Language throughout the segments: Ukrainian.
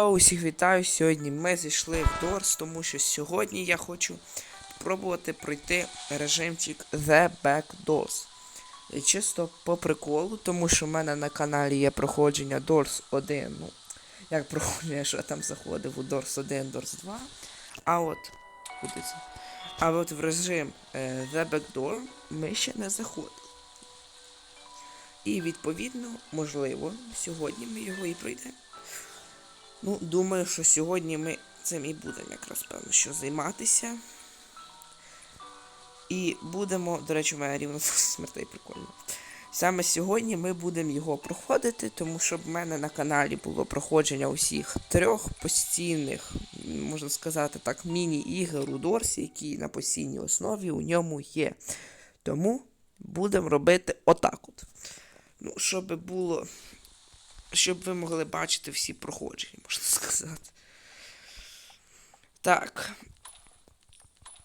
Усіх вітаю сьогодні. Ми зійшли в Дорс, тому що сьогодні я хочу спробувати пройти режимчик The Back Doors. Чисто по приколу, тому що в мене на каналі є проходження Doors 1. Ну, як проходження, що я там заходив у Doors 1, Doors 2. А от, куди це? А от в режим е, The Back Door ми ще не заходили. І відповідно, можливо, сьогодні ми його і пройдемо. Ну, думаю, що сьогодні ми цим і будемо якраз певно, що займатися. І будемо, до речі, у мене рівно смертей прикольно. Саме сьогодні ми будемо його проходити, тому що в мене на каналі було проходження усіх трьох постійних, можна сказати так, міні-ігор у Дорсі, які на постійній основі у ньому є. Тому будемо робити отак от. Ну, щоб було щоб ви могли бачити всі проходження, можна сказати. Так.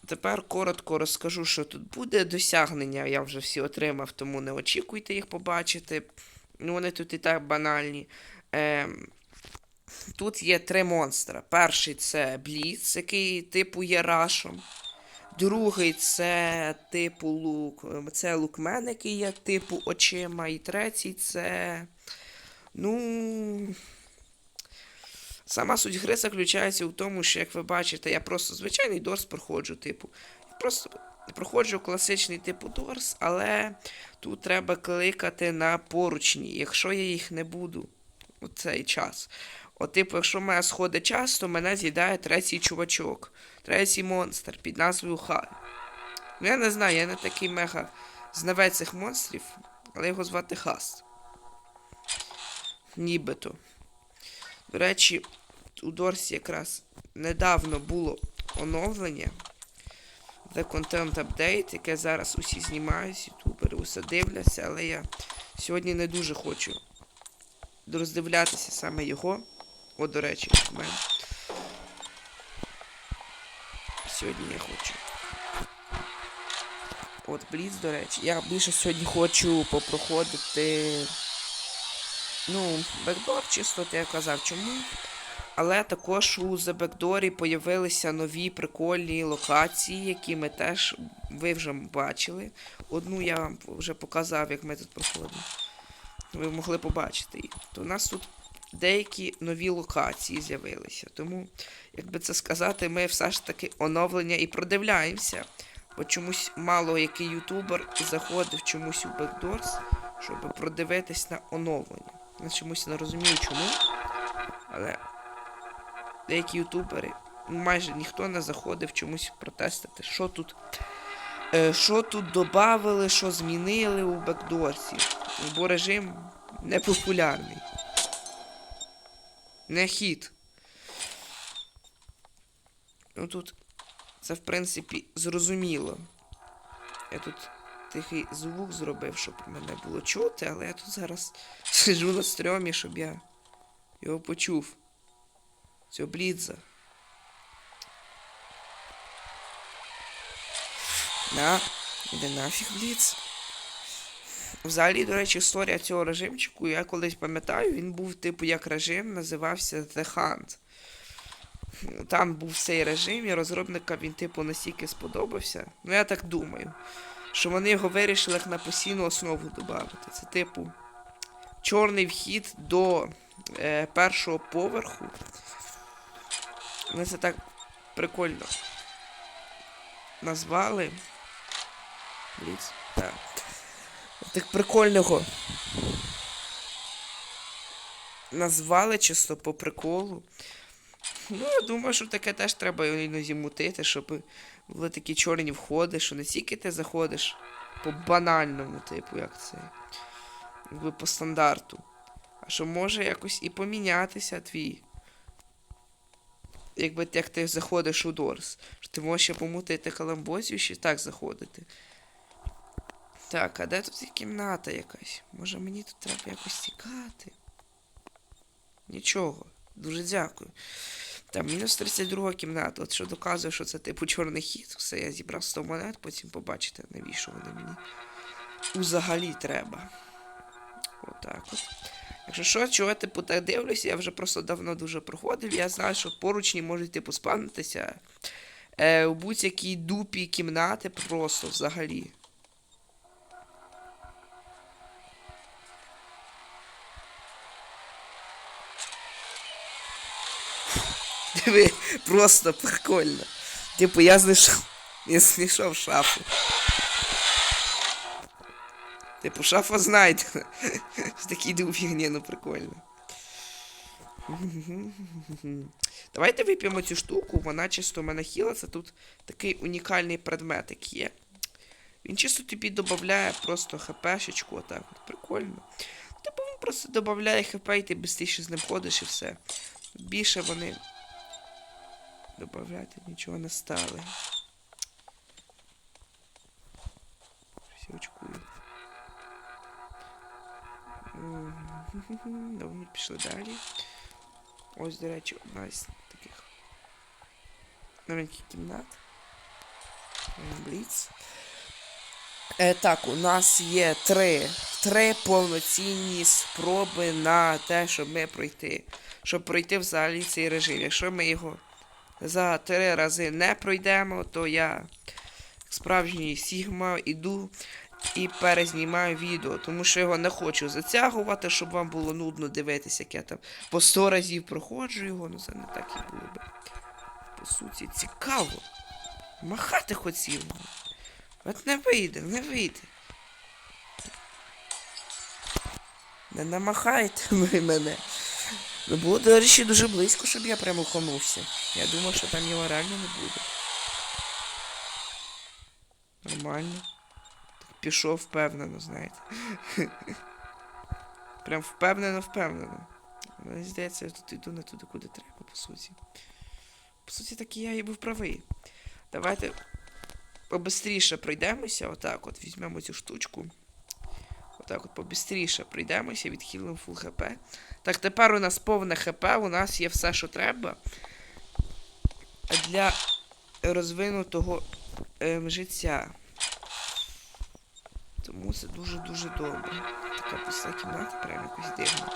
Тепер коротко розкажу, що тут буде. Досягнення я вже всі отримав, тому не очікуйте їх побачити. Ну, вони тут і так банальні. Ем, тут є три монстра. Перший це Бліц, який типу є рашом. Другий це типу лук. Це лукмен, який є типу очима. І третій це. Ну. Сама суть гри заключається в тому, що, як ви бачите, я просто звичайний дорс проходжу, типу. Просто проходжу класичний типу дорс, але тут треба кликати на поручні. Якщо я їх не буду у цей час. От, типу, якщо в мене сходить час, то мене з'їдає третій чувачок, третій монстр під назвою Хай. Ну, я не знаю, я не такий мега знавець цих монстрів, але його звати Хаст. Нібито. До речі, у Дорсі якраз недавно було оновлення. The Content Update, яке зараз усі знімають, ютубери усе дивляться, але я сьогодні не дуже хочу роздивлятися саме його. О, до речі, в мене. Сьогодні я хочу. От Бліц, до речі. Я більше сьогодні хочу попроходити. Ну, бекдор чисто, я казав, чому. Але також у The Backdoor появилися нові прикольні локації, які ми теж ви вже бачили. Одну я вам вже показав, як ми тут проходимо. Ви могли побачити її. То у нас тут деякі нові локації з'явилися. Тому, як би це сказати, ми все ж таки оновлення і продивляємося. Бо чомусь мало який ютубер заходив чомусь у Backdoors, щоб продивитись на оновлення. Я чомусь не розумію чому. Але деякі ютубери, майже ніхто не заходив чомусь протестити, що тут. Е, що тут додали, що змінили у бекдорсі. Бо режим непопулярний. Не хід. Ну тут це в принципі зрозуміло. Я тут тихий звук зробив, щоб мене було чути, але я тут зараз сиджу на стрьомі, щоб я його почув. Цього блідза. На, іде нафіг бліц. Взагалі, до речі, історія цього режимчику, я колись пам'ятаю, він був типу як режим, називався The Hunt. Там був цей режим, і розробникам він, типу, настільки сподобався. Ну, я так думаю, що вони його вирішили як на постійну основу додати. Це, типу, чорний вхід до е, першого поверху. Вони це так прикольно назвали. Бліц. Так. Так прикольного. Назвали чисто по приколу. Ну, я думаю, що таке теж треба іноді мутити, щоб були такі чорні входи, що не тільки ти заходиш по банальному, типу, як це. Якби по стандарту. А що може якось і помінятися твій. Якби як ти заходиш у Дорс. Ти можеш ще помутити каламбозію, ще так заходити. Так, а де тут є кімната якась? Може мені тут треба якось тікати? Нічого. Дуже дякую. Там мінус 32 кімната. От що доказує, що це типу чорний хід. Все, я зібрав 100 монет, потім побачите, навіщо вони мені взагалі треба. Отак от. Якщо що, чого я типу так дивлюся, я вже просто давно дуже проходив. Я знаю, що поручні можуть типу спавнитися е, у будь-якій дупі кімнати просто взагалі. Просто прикольно. Типу, я знайшов. Я знайшов шафу. Типу, шафа знайдена. Такий фігні, ну прикольно. Давайте вип'ємо цю штуку, вона чисто в мене хіла, це тут такий унікальний предметик є. Він чисто тобі додає просто хпшечку, отак от. Прикольно. Типу він просто додає хп і ти швидше з ним ходиш і все. Більше вони Добавляти нічого не стали. Всі очкують. Добре, пішли далі. Ось, до речі, одна із таких новеньких кімнат. Бліц. Е, так, у нас є три, три повноцінні спроби на те, щоб ми пройти. Щоб пройти взагалі цей режим. Якщо ми його за три рази не пройдемо, то я, справжній Сігма, іду і перезнімаю відео, тому що його не хочу затягувати, щоб вам було нудно дивитися, як я там по 100 разів проходжу його, ну це не так і було би. По суті, цікаво. Махати хотів. От не вийде, не вийде. Не намахайте ви мене. Ну було, до речі, дуже близько, щоб я прямо хонувся. Я думав, що там його реально не буде. Нормально. Так пішов впевнено, знаєте. Прям впевнено, впевнено. Мені здається, я тут йду не туди, куди треба, по суті. По суті, так і я і був правий. Давайте побистріше пройдемося. Отак от візьмемо цю штучку. Отак от побистріше пройдемося, відхилимо фул хп. Так, тепер у нас повне хп, у нас є все, що треба. Для розвинутого ем, життя. Тому це дуже-дуже добре. Така пуста кімната, прям якось дивно.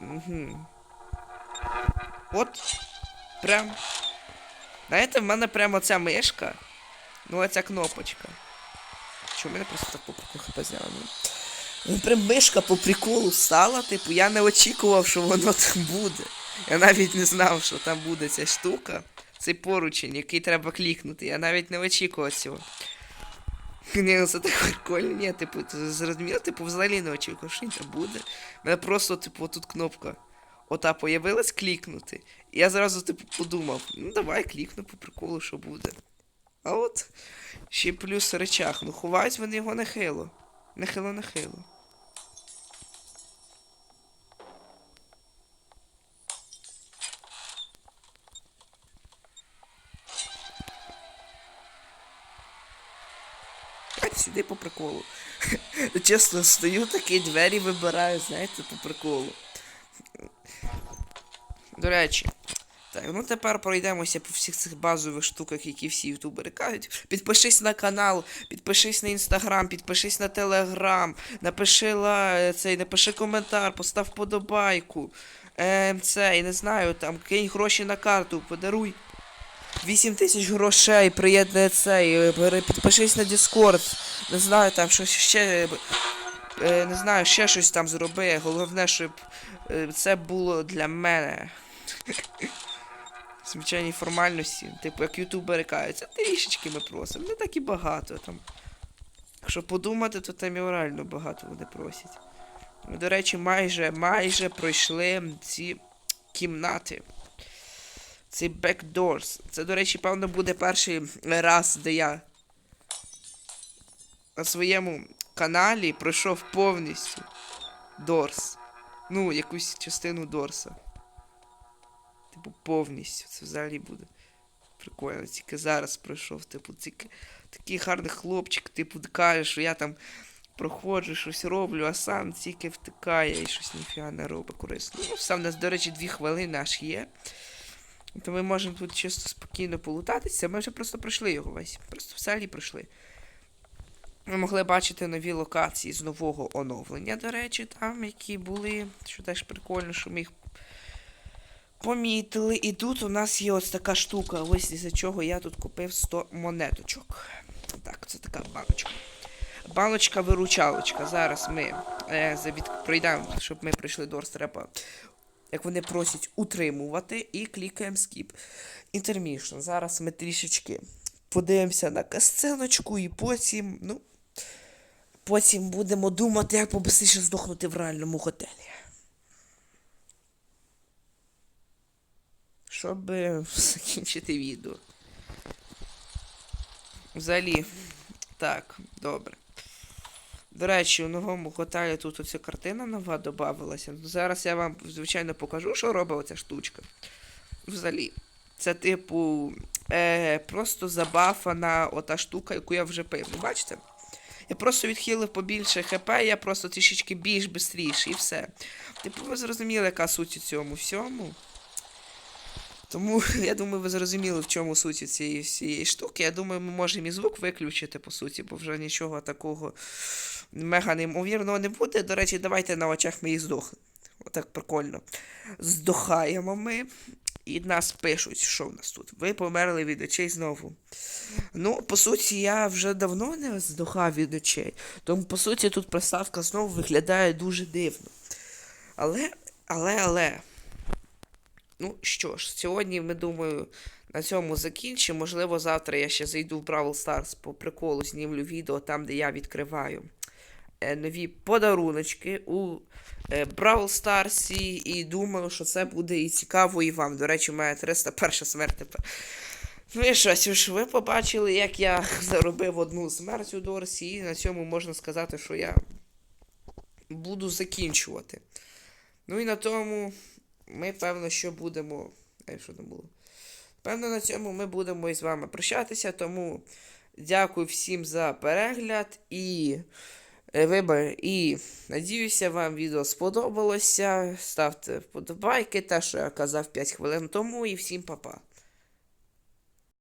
Угу. От. Прям. Знаєте, в мене прямо ця мишка. Ну, оця кнопочка. Чому мене просто так по хп зняли? Ну. Ну, прям мишка по приколу стала, типу, я не очікував, що воно там буде. Я навіть не знав, що там буде ця штука. Цей поручень, який треба клікнути. Я навіть не очікував цього. Ні, ну це так прикольно. Ні, типу, зрозуміло, типу, взагалі не очікував, що він там буде. У мене просто, типу, тут кнопка. Ота появилась клікнути. І я зразу, типу, подумав, ну давай клікну по приколу, що буде. А от ще плюс речах. Ну ховають вони його нехило. Нехило, по приколу. Чесно, стою такі двері вибираю, знаєте, по приколу. До речі. Так, ну тепер пройдемося по всіх цих базових штуках, які всі ютубери кажуть. Підпишись на канал, підпишись на інстаграм, підпишись на телеграм, напиши ла, цей, напиши коментар, постав подобайку. Ем, цей, не знаю, там, кинь гроші на карту, подаруй 8 тисяч грошей, приєднує цей, е, підпишись на Discord, не знаю, там щось ще. е, Не знаю, ще щось там зроби. Головне, щоб е, це було для мене. Звичайні формальності, типу, як ютубери кажуть, трішечки ми просимо, не так і багато там. Якщо подумати, то там і реально багато вони просять. Ми, до речі, майже, майже пройшли ці кімнати. Ці backdoors. Це, до речі, певно, буде перший раз, де я на своєму каналі пройшов повністю Дорс. Ну, якусь частину Дорса. Типу, повністю. Це взагалі буде. Прикольно, тільки зараз пройшов, типу, тільки такий гарний хлопчик, типу, каже, що я там проходжу, щось роблю, а сам тільки втикає і щось ніфіга не робить корисно. Ну, сам у нас, до речі, дві хвилини аж є. То ми можемо тут чисто спокійно полутатися. Ми вже просто пройшли його весь. Просто взагалі пройшли. Ви могли бачити нові локації з нового оновлення, до речі, там, які були, що теж прикольно, що ми їх помітили. І тут у нас є ось така штука, ось із-за чого я тут купив 100 монеточок. Так, це така баночка. Баночка-виручалочка. Зараз ми е, за від... пройдемо, щоб ми прийшли до Орс, як вони просять, утримувати і клікаємо Skip. Intermission. Зараз ми трішечки подивимося на касценочку і потім, ну. Потім будемо думати, як побистріше здохнути в реальному готелі. Щоб е, закінчити відео. Взагалі, так, добре. До речі, у новому готелі тут оця картина нова додавалася. Зараз я вам, звичайно, покажу, що робить оця штучка. Взагалі. Це, типу, е, просто забафана ота штука, яку я вже пив. Ну, бачите? Я просто відхилив побільше ХП, я просто трішечки більш бистріше і все. Типу, ви зрозуміли, яка суть у цьому всьому. Тому я думаю, ви зрозуміли, в чому суть цієї всієї штуки. Я думаю, ми можемо і звук виключити, по суті, бо вже нічого такого мега неймовірного не буде. До речі, давайте на очах ми і здохнемо. Отак прикольно. Здохаємо ми. І нас пишуть, що в нас тут. Ви померли від очей знову. Ну, по суті, я вже давно не здохав від очей. Тому, по суті, тут приставка знову виглядає дуже дивно. Але, але, але. Ну що ж, сьогодні ми думаю на цьому закінчимо. Можливо, завтра я ще зайду в Brawl Stars по приколу, знімлю відео там, де я відкриваю нові подаруночки у е, Brawl Stars. І думаю, що це буде і цікаво і вам. До речі, мене 301 смерть тепер. Ну і що, ж ви побачили, як я заробив одну смерть у Дорсі, і на цьому можна сказати, що я буду закінчувати. Ну і на тому ми, певно, що будемо. Ай, що там було? Певно, на цьому ми будемо із вами прощатися. Тому дякую всім за перегляд і е, вибір. І надіюся, вам відео сподобалося. Ставте вподобайки, те, що я казав 5 хвилин тому, і всім па-па.